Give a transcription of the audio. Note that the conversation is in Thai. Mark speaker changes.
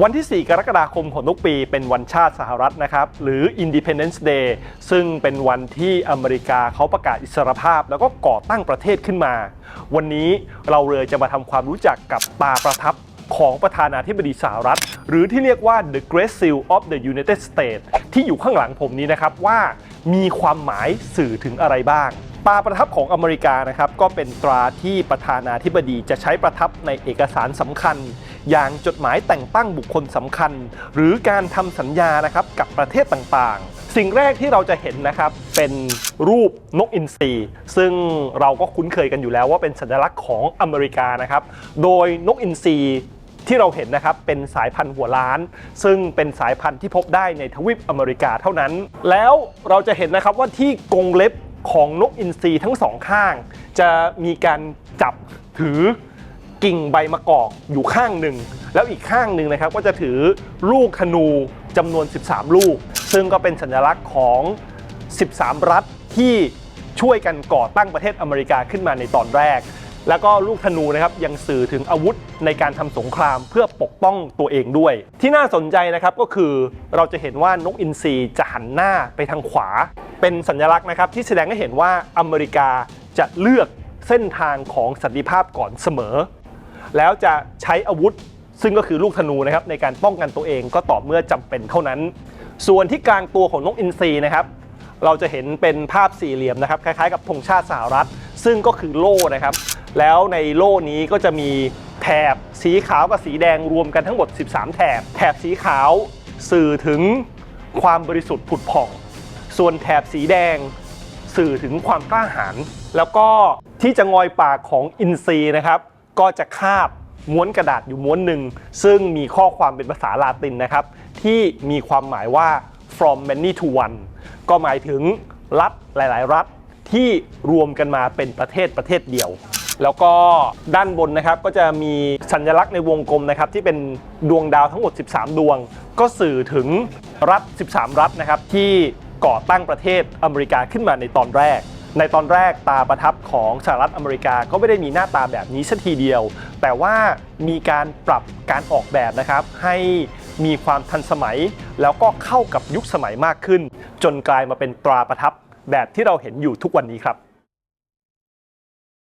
Speaker 1: วันที่ 4 กรกฎาคมของทุกปีเป็นวันชาติสหรัฐนะครับ หรือ Independence Day ซึ่งเป็นวันที่อเมริกาเขาประกาศอิสรภาพ แล้วก็ก่อตั้งประเทศขึ้นมา วันนี้เราเลยจะมาทำความรู้จักกับตาประทับของประธานาธิบดีสหรัฐ หรือที่เรียกว่า the Great Seal of the United States ที่อยู่ข้างหลังผมนี้นะครับว่ามีความหมายสื่อถึงอะไรบ้างตราประทับของอเมริกานะครับก็เป็นตราที่ประธานาธิบดีจะใช้ประทับในเอกสารสำคัญ อย่างจดหมายแต่งตั้งบุคคลสำคัญ หรือการทำสัญญานะครับกับประเทศต่างๆ สิ่งแรกที่เราจะเห็นนะครับเป็นรูปนกอินทรีซึ่งเราก็คุ้นเคยกันอยู่แล้วว่าเป็นสัญลักษณ์ของอเมริกานะครับ โดยนกอินทรีที่เราเห็นนะครับเป็นสายพันธุ์หัวล้าน ซึ่งเป็นสายพันธุ์ที่พบได้ในทวีปอเมริกาเท่านั้น แล้วเราจะเห็นนะครับว่าที่กรงเล็บของนกอินทรีทั้งสองข้าง จะมีการจับถือ กิ่งใบมะกอกอยู่ข้างหนึ่ง แล้วอีกข้างหนึ่งนะครับก็จะถือลูกธนูจำนวน 13 ลูก ซึ่งก็เป็นสัญลักษณ์ของ 13 รัฐที่ช่วยกันก่อตั้งประเทศอเมริกาขึ้นมาในตอนแรก แล้วก็ลูกธนูนะครับยังสื่อถึงอาวุธในการทำสงครามเพื่อปกป้องตัวเองด้วย ที่น่าสนใจนะครับก็คือเราจะเห็นว่านกอินทรีจะหันหน้าไปทางขวา เป็นสัญลักษณ์นะครับที่แสดงให้เห็นว่าอเมริกาจะเลือกเส้นทางของสันติภาพก่อนเสมอ แล้วจะใช้อาวุธ ซึ่งก็คือลูกธนูนะครับในการป้องกันตัวเองก็ต่อเมื่อจำเป็นเท่านั้น ส่วนที่กลางตัวของนกอินทรีนะครับเราจะเห็นเป็นภาพสี่เหลี่ยมนะครับคล้ายๆ กับธงชาติสหรัฐ ซึ่งก็คือโล่นะครับ แล้วในโล่นี้ก็จะมีแถบสีขาวกับสีแดงรวมกันทั้งหมด 13 แถบ แถบสีขาวสื่อถึงความบริสุทธิ์ผุดผ่อง ส่วนแถบสีแดงสื่อถึงความกล้าหาญแล้วก็ที่จะงอยปากของอินซีนะครับ ก็จะคาบม้วนกระดาษอยู่ม้วนหนึ่ง ซึ่งมีข้อความเป็นภาษาลาตินนะครับ ที่มีความหมายว่า from many to one ก็หมายถึงรัฐหลาย ๆ รัฐที่รวมกันมาเป็นประเทศประเทศเดียว แล้วก็ด้านบนนะครับก็จะมีสัญลักษณ์ในวงกลมนะครับที่เป็นดวงดาวทั้งหมด 13 ดวง ก็สื่อถึงรัฐ 13 รัฐนะครับที่ก่อตั้งประเทศอเมริกาขึ้นมาในตอนแรก ในตอนแรกตาประทับของสหรัฐอเมริกาก็ไม่ได้มีหน้าตาแบบนี้สัทีเดียว แต่ว่ามีการปรับการออกแบบนะครับให้มีความทันสมัย แล้วก็เข้ากับยุคสมัยมากขึ้น จนกลายมาเป็นตราประทับแบบที่เราเห็นอยู่ทุกวันนี้ครับ